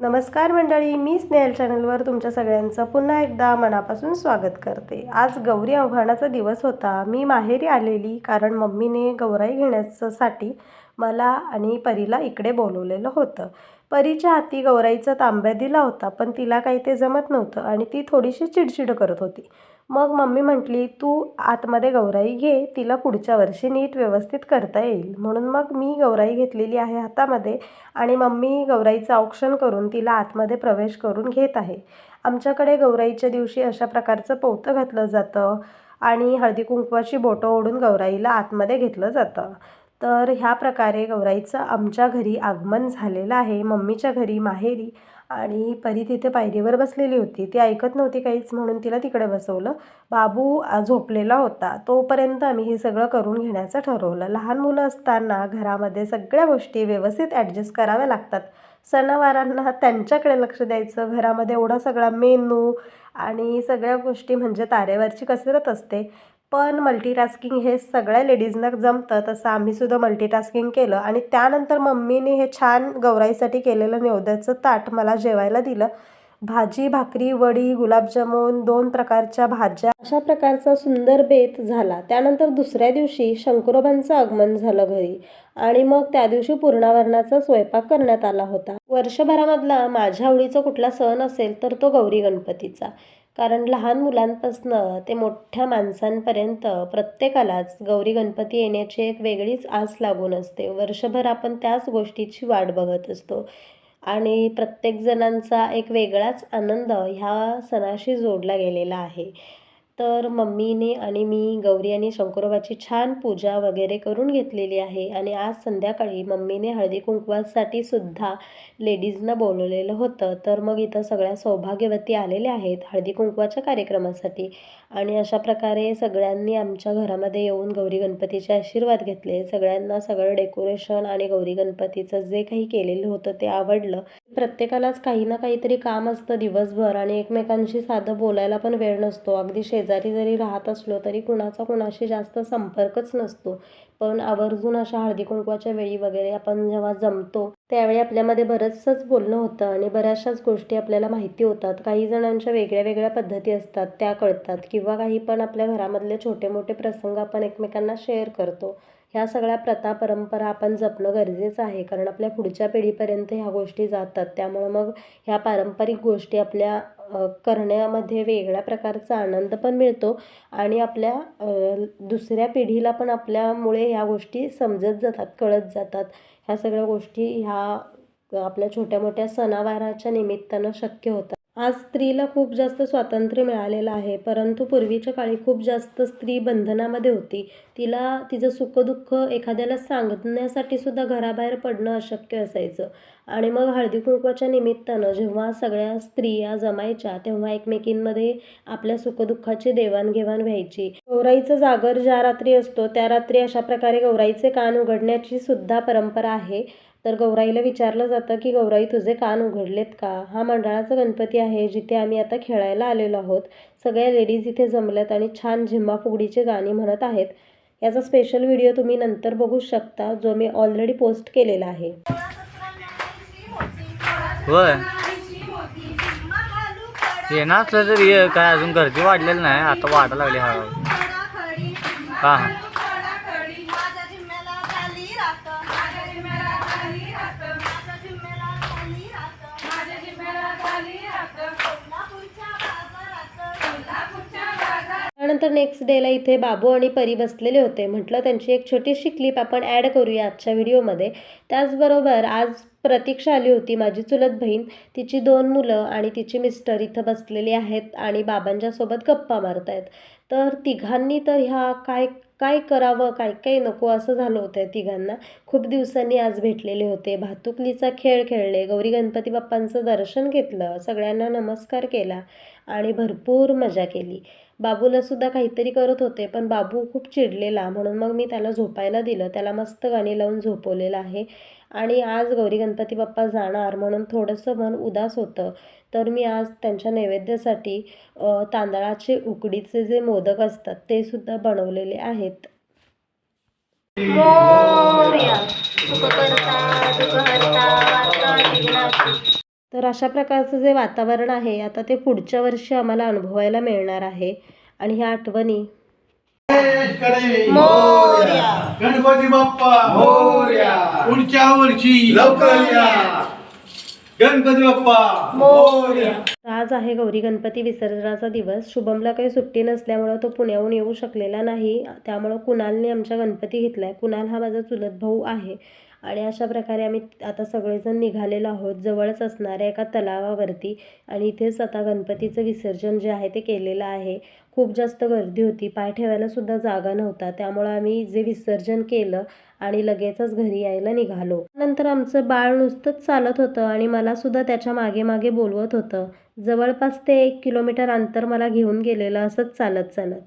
नमस्कार मंडळी मी स्नेहल चॅनलवर तुमच्या सगळ्यांचं पुन्हा एकदा मनापासून स्वागत करते. आज गौरी आव्हानाचा दिवस होता. मी माहेरी आलेली कारण मम्मीने गौराई घेण्यासाठी मला आणि परीला इकडे बोलवलेलं होतं. परीच्या हाती गौराईचा तांब्या दिला होता पण तिला काही ते जमत नव्हतं आणि ती थोडीशी चिडचिड करत होती. मग मम्मी म्हटली तू आतमध्ये गौराई घे तिला पुढच्या वर्षी नीट व्यवस्थित करता येईल. म्हणून मग मी गौराई घेतलेली आहे हातामध्ये आणि मम्मी गौराईचं औक्षण करून तिला आतमध्ये प्रवेश करून घेत आहे. आमच्याकडे गौराईच्या दिवशी अशा प्रकारचं पोतं घातलं जातं आणि हळदी कुंकवाची बोटं ओढून गौराईला आतमध्ये घेतलं जातं. तर ह्या प्रकारे गौराईचं आमच्या घरी आगमन झालेलं आहे. मम्मीच्या घरी माहेरी आणि परी तिथे पायरीवर बसलेली होती. ती ऐकत नव्हती काहीच म्हणून तिला तिकडे बसवलं. बाबू झोपलेला होता. तोपर्यंत आम्ही हे सगळं करून घेण्याचं ठरवलं. लहान मुलं असताना घरामध्ये सगळ्या गोष्टी व्यवस्थित ॲडजस्ट कराव्या लागतात. सणावारांना त्यांच्याकडे लक्ष द्यायचं. घरामध्ये एवढा सगळा मेनू आणि सगळ्या गोष्टी म्हणजे तारेवरची कसरत असते. पण मल्टीटास्किंग हे सगळ्या लेडीजना जमतं तसं आम्हीसुद्धा मल्टीटास्किंग केलं. आणि त्यानंतर मम्मीने हे छान गौराईसाठी केलेलं नेवद्याचं ताट मला जेवायला दिलं. भाजी भाकरी वडी गुलाबजामून दोन प्रकारच्या भाज्या. अशा प्रकारचा सुंदर बेत झाला. त्यानंतर दुसऱ्या दिवशी शंकरोबांचं आगमन झालं घरी. आणि मग त्या दिवशी पूर्णावरणाचा स्वयंपाक करण्यात आला होता. वर्षभरामधला माझ्या आवडीचा कुठला सण असेल तर तो गौरी गणपतीचा. कारण लहान मुलांपासनं ते मोठ्या माणसांपर्यंत प्रत्येकालाच गौरी गणपती येण्याची एक वेगळीच आस लागून असते. वर्षभर आपण त्याच गोष्टीची वाट बघत असतो. आणि प्रत्येक जणांचा एक वेगळाच आनंद ह्या सणाशी जोडला गेलेला आहे. तर मम्मीने आणि मी गौरी आणि शंकरोबाची छान पूजा वगैरे करून घेतलेली आहे. आणि आज संध्याकाळी मम्मीने हळदी कुंकवासाठी सुद्धा लेडीजना बोलवलेलं होतं. तर मग इथं सगळ्या सौभाग्यवती आलेल्या आहेत हळदी कुंकवाच्या कार्यक्रमासाठी. आणि अशा प्रकारे सगळ्यांनी आमच्या घरामध्ये येऊन गौरी गणपतीचे आशीर्वाद घेतले. सगळ्यांना सगळं डेकोरेशन आणि गौरी गणपतीचं जे काही केलेलं होतं ते आवडलं. प्रत्येकालाच काही ना काहीतरी काम असतं दिवसभर आणि एकमेकांशी साधं बोलायला पण वेळ नसतो. अगदी शेजारी जरी राहत असलो तरी कुणाचा कुणाशी जास्त संपर्कच नसतो. पण आवर्जून अशा हळदी कुंकवाच्या वेळी वगैरे आपण जेव्हा जमतो त्यावेळी आपल्यामध्ये बरंचसंच बोलणं होतं आणि बऱ्याचशाच गोष्टी आपल्याला माहिती होतात. काही जणांच्या वेगळ्या वेगळ्या पद्धती असतात त्या कळतात किंवा काही पण आपल्या घरामधले छोटे मोठे प्रसंग आपण एकमेकांना शेअर करतो. ह्या सगळ्या प्रथा परंपरा आपण जपणं गरजेचं आहे. कारण आपल्या पुढच्या पिढीपर्यंत ह्या गोष्टी जातात. त्यामुळं मग ह्या पारंपरिक गोष्टी आपल्या करण्यामध्ये वेगळ्या प्रकारचा आनंद पण मिळतो. आणि आपल्या दुसऱ्या पिढीला पण आपल्यामुळे ह्या गोष्टी समजत जातात कळत जातात. ह्या सगळ्या गोष्टी ह्या आपल्या छोट्या मोठ्या सणावाराच्या निमित्तानं शक्य होतात. आज स्त्रीला खूप जास्त स्वातंत्र्य मिळालेलं आहे परंतु पूर्वीच्या काळी खूप जास्त स्त्री बंधनामध्ये होती. तिला तिचं सुखदुःख एखाद्याला सांगण्यासाठी सुद्धा घराबाहेर पडणं अशक्य असायचं. आणि मग हळदी कुंकवाच्या निमित्तानं जेव्हा सगळ्या स्त्रिया जमायच्या तेव्हा एकमेकींमध्ये आपल्या सुखदुःखाची देवाणघेवाण व्हायची. गौराईचं जागर ज्या रात्री असतो त्या रात्री अशा प्रकारे गौराईचे कान उघडण्याची सुद्धा परंपरा आहे. तर गौराईला विचारलं जातं की गौराई तुझे कान उघडलेत का हा मंडळाचा गणपती आहे जिथे आम्ही आता खेळायला आलेलो आहोत सगळ्या लेडीज इथे जमल्यात आणि छान झिम्मा फुगडीची गाणी म्हणत आहेत याचा स्पेशल व्हिडिओ तुम्ही नंतर बघू शकता जो मी ऑलरेडी पोस्ट केलेला आहे होय ये ना असलं तर ये काय अजून गर्दी वाढलेली नाही आता वाढायला लागली हळूहळू हां त्यानंतर नेक्स्ट डेला इथे बाबू आणि परी बसलेले होते. म्हटलं त्यांची एक छोटीशी क्लिप आपण ॲड करूया आजच्या व्हिडिओमध्ये त्याचबरोबर आज प्रतीक्षा आली होती माझी चुलत बहीण. तिची दोन मुलं आणि तिची मिस्टर इथं बसलेली आहेत आणि बाबांच्यासोबत गप्पा मारत आहेत तर तिघांनी तर ह्या काय काय करावं काय काय नको असं झालं होतं तिघांना. खूप दिवसांनी आज भेटलेले होते. भातुकलीचा खेळ खेळले. गौरी गणपती बाप्पांचं दर्शन घेतलं. सगळ्यांना नमस्कार केला आणि भरपूर मजा केली. बाबूला सुद्धा काहीतरी करत होते पण बाबू खूप चिडलेला. म्हणून मग मी त्याला झोपायला दिलं. त्याला मस्त गाणी लावून झोपवलेलं आहे. आणि आज गौरी गणपती बाप्पा जाणार म्हणून थोडंसं मन उदास होतं. तर मी आज त्यांच्या नैवेद्यासाठी तांदळाचे उकडीचे जे मोदक असतात ते सुद्धा बनवलेले आहेत. तर अशा प्रकारचं जे वातावरण आहे आता ते पुढच्या वर्षी आम्हाला अनुभवायला मिळणार आहे. आणि ह्या आठवणी. गणपती बाप्पा. मोरया. पुढच्या वर्षी. लवकर या. गणपती बाप्पा. मोरया. आज आहे गौरी गणपती विसर्जनाचा दिवस. शुभमला काही सुट्टी नसल्यामुळं तो पुण्याहून येऊ शकलेला नाही. त्यामुळं कुणालने आमच्या गणपती घेतला आहे कुणाल हा माझा चुलत भाऊ आहे. आणि अशा प्रकारे आम्ही आता सगळेजण निघालेलो आहोत जवळच असणाऱ्या एका तलावावरती. आणि इथेच आता गणपतीचं विसर्जन जे आहे ते केलेलं आहे. खूप जास्त गर्दी होती. पाय ठेवायला सुद्धा जागा नव्हता. त्यामुळं आम्ही जे विसर्जन केलं आणि लगेचच घरी यायला निघालो. नंतर आमचं बाळ नुसतंच चालत होतं आणि मला सुद्धा त्याच्यामागे मागे बोलवत होतं. जवळपास ते एक किलोमीटर अंतर मला घेऊन गेलेलं असंच चालत चालत.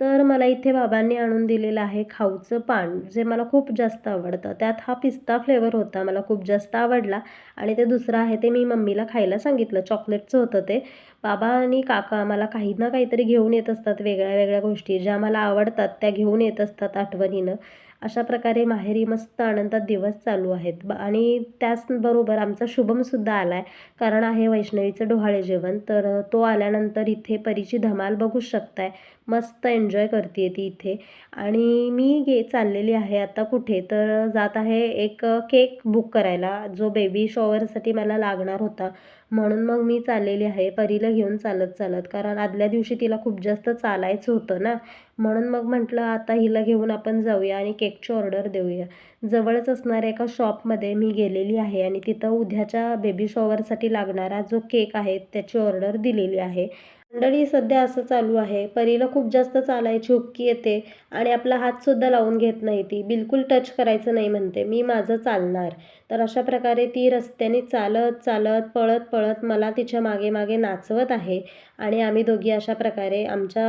तर मला इथे बाबांनी आणून दिलेलं आहे खाऊचं पान जे मला खूप जास्त आवडतं. त्यात हा पिस्ता फ्लेवर होता मला खूप जास्त आवडला. आणि ते दुसरं आहे ते मी मम्मीला खायला सांगितलं चॉकलेटचं होतं ते. बाबा आणि काका मला काही ना काहीतरी घेऊन येत असतात वेगळ्या वेगळ्या गोष्टी. ज्या मला आवडतात त्या घेऊन येत असतात आठवणीनं. अशा प्रकारे माहेरी मस्त आनंदात दिवस चालू आहेत. ब आणि त्याचबरोबर आमचा शुभमसुद्धा आला आहे कारण आहे वैष्णवीचं डोहाळे जेवण. तर तो आल्यानंतर इथे परीची धमाल बघू शकताय. मस्त एन्जॉय करते ती इथे. आणि मी गे चाललेली आहे आता कुठे? तर जात आहे एक केक बुक करायला. जो बेबी शॉवरसाठी मला लागणार होता. म्हणून मग मी चाललेली आहे. परीला घेऊन चालत चालत. कारण आदल्या दिवशी तिला खूप जास्त चालायचं होतं ना. म्हणून मग म्हटलं आता हिला घेऊन आपण जाऊया आणि केकची ऑर्डर देऊया. जवळच असणाऱ्या एका शॉपमध्ये मी गेलेली आहे आणि तिथं उद्याच्या बेबी शॉवरसाठी लागणारा जो केक आहे त्याची ऑर्डर दिलेली आहे. मंडळी सध्या असं चालू आहे. परीला खूप जास्त चालायची हुक्की येते आणि आपला हातसुद्धा लावून घेत नाही ती. बिलकुल टच करायचं नाही म्हणते. मी माझं चालणार. तर अशा प्रकारे ती रस्त्याने चालत चालत पळत पळत मला तिच्यामागे मागे नाचवत आहे आणि आम्ही दोघी अशा प्रकारे आमच्या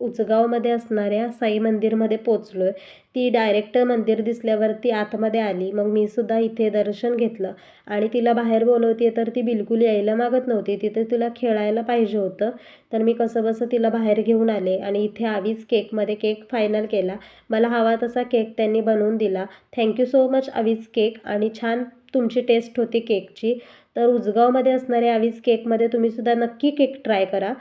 उचगावमध्ये असणाऱ्या साई मंदिरमध्ये पोचलो आहे ती डायरेक्ट मंदिर दिसल्यावरती आतमध्ये आली. मग मी सुद्धा इथे दर्शन घेतलं. आणि तिला बाहेर बोलवते तर ती बिलकुल यायला मागत नव्हती. तिथे तिला खेळायला पाहिजे होतं. तर मी कसं बसं तिला बाहेर घेऊन आले आणि इथे आवीच केकमध्ये केक फायनल केला. मला हवा तसा केक त्यांनी बनवून दिला. थँक्यू सो मच आवीज केक. आणि छान तुमची टेस्ट होती केकची. तर उजगावमध्ये असणाऱ्या आवीज केकमध्ये तुम्हीसुद्धा नक्की केक ट्राय करा.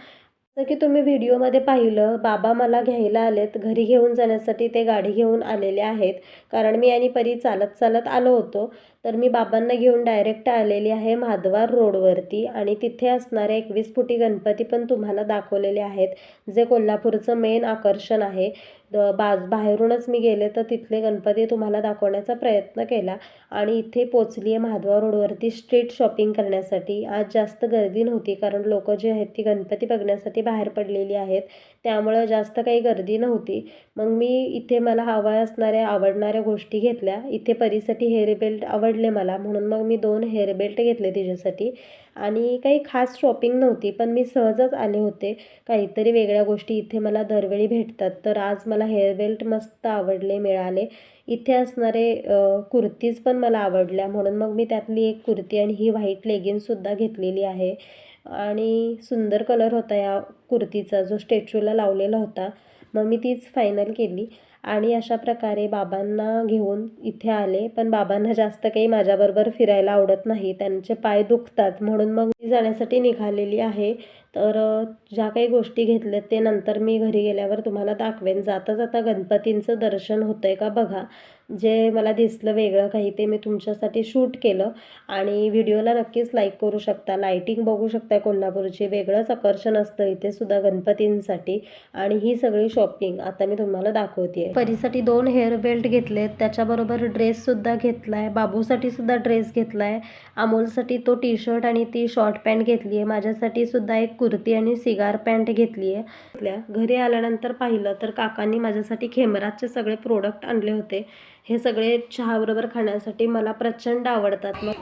जसं की तुम्ही व्हिडिओमध्ये पाहिलं बाबा मला घ्यायला आलेत घरी घेऊन जाण्यासाठी ते गाडी घेऊन आलेले आहेत. कारण मी आणि परी चालत चालत आलो होतो. तर मी बाबांना घेऊन डायरेक्ट आलेली आहे महाद्वार रोडवरती आणि तिथे असणारे एकवीस फुटी गणपती पण तुम्हाला दाखवलेले आहेत. जे कोल्हापूरचं मेन आकर्षण आहे. द- बाज बाहेरूनच मी गेले तर तिथले गणपती तुम्हाला दाखवण्याचा प्रयत्न केला आणि इथे पोचली आहे महाद्वार रोडवरती स्ट्रीट शॉपिंग करण्यासाठी. आज जास्त गर्दी नव्हती कारण लोक जे आहेत ती गणपती बघण्यासाठी बाहेर पडलेली आहेत. त्यामुळं जास्त काही गर्दी नव्हती. मग मी इथे मला हवा असणाऱ्या आवडणाऱ्या गोष्टी घेतल्या. इथे परीसाठी हेअर बेल्ट आवडले मला म्हणून मग मी दोन हेअर बेल्ट घेतले तिच्यासाठी. आणि काही खास शॉपिंग नव्हती पण मी सहजच आले होते. काहीतरी वेगळ्या गोष्टी इथे मला दरवेळी भेटतात. तर आज मला हेअर बेल्ट मस्त आवडले मिळाले. इथे असणारे कुर्तीज पण मला आवडल्या. म्हणून मग मी त्यातली एक कुर्ती आणि ही व्हाईट लेगिन्ससुद्धा घेतलेली आहे. आणि सुंदर कलर होता या कुर्तीचा जो स्टॅच्यूला लावलेला होता. मग मी तीच फायनल केली. आणि अशा प्रकारे बाबांना घेऊन इथे आले. पण बाबांना जास्त काही माझ्याबरोबर फिरायला आवडत नाही. त्यांचे पाय दुखतात. म्हणून मग मी जाण्यासाठी निघालेली आहे. तर ज्या काही गोष्टी घेतल्यात ते नंतर मी घरी गेल्यावर तुम्हाला दाखवेन. जाता जाता गणपतींचं दर्शन होतं आहे का बघा. जे मला दिसलं वेगळं काही ते मी तुमच्यासाठी शूट केलं. आणि व्हिडिओला नक्कीच लाईक करू शकता. लाईटिंग बघू शकता कोल्हापूरची. वेगळंच आकर्षण असतं इथे सुद्धा गणपतींसाठी. आणि ही सगळी शॉपिंग आता मी तुम्हाला दाखवते परीसाठी दोन हेअर बेल्ट घेतलेत. त्याच्याबरोबर ड्रेससुद्धा घेतला आहे बाबूसाठी सुद्धा ड्रेस घेतला आहे अमोलसाठी तो टी शर्ट आणि ती शॉर्ट पॅन्ट घेतली आहे माझ्यासाठी सुद्धा एक कुर्ती आणि सिगार पॅन्ट घेतली आहे घरी आल्यानंतर पाहिलं तर काकांनी माझ्यासाठी खेमराजचे सगळे प्रोडक्ट आणले होते हे सगळे चहाबरोबर खाण्यासाठी मला प्रचंड आवडतात मग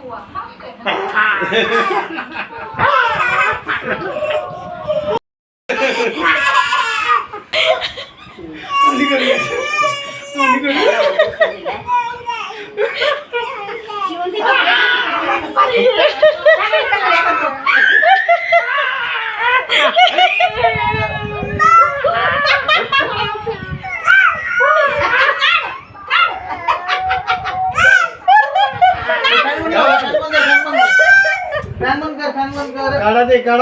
കടതി കട.